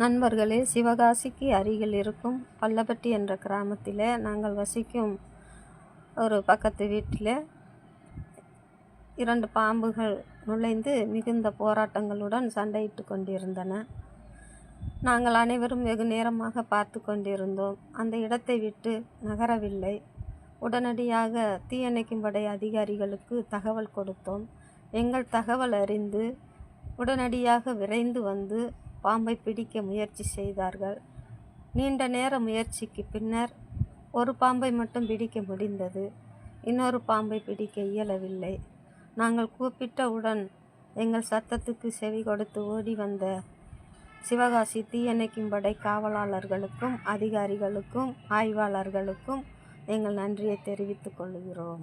நண்பர்களே சிவகாசிக்கு அருகில் இருக்கும் பல்லப்பட்டி என்ற கிராமத்தில் நாங்கள் வசிக்கும் ஒரு பக்கத்து வீட்டில் இரண்டு பாம்புகள் நுழைந்து மிகுந்த போராட்டங்களுடன் சண்டையிட்டு கொண்டிருந்தன. நாங்கள் அனைவரும் வெகு நேரமாக பார்த்து கொண்டிருந்தோம். அந்த இடத்தை விட்டு நகரவில்லை. உடனடியாக தீயணைக்கும் படை அதிகாரிகளுக்கு தகவல் கொடுத்தோம். எங்கள் தகவல் அறிந்து உடனடியாக விரைந்து வந்து பாம்பை பிடிக்க முயற்சி செய்தார்கள். நீண்ட நேர முயற்சிக்கு பின்னர் ஒரு பாம்பை மட்டும் பிடிக்க முடிந்தது. இன்னொரு பாம்பை பிடிக்க இயலவில்லை. நாங்கள் கூப்பிட்டவுடன் எங்கள் சத்தத்துக்கு செவி கொடுத்து ஓடி வந்த சிவகாசி தீயணைக்கும் படை காவலாளர்களுக்கும் அதிகாரிகளுக்கும் ஆய்வாளர்களுக்கும் எங்கள் நன்றியை தெரிவித்துக் கொள்கிறோம்.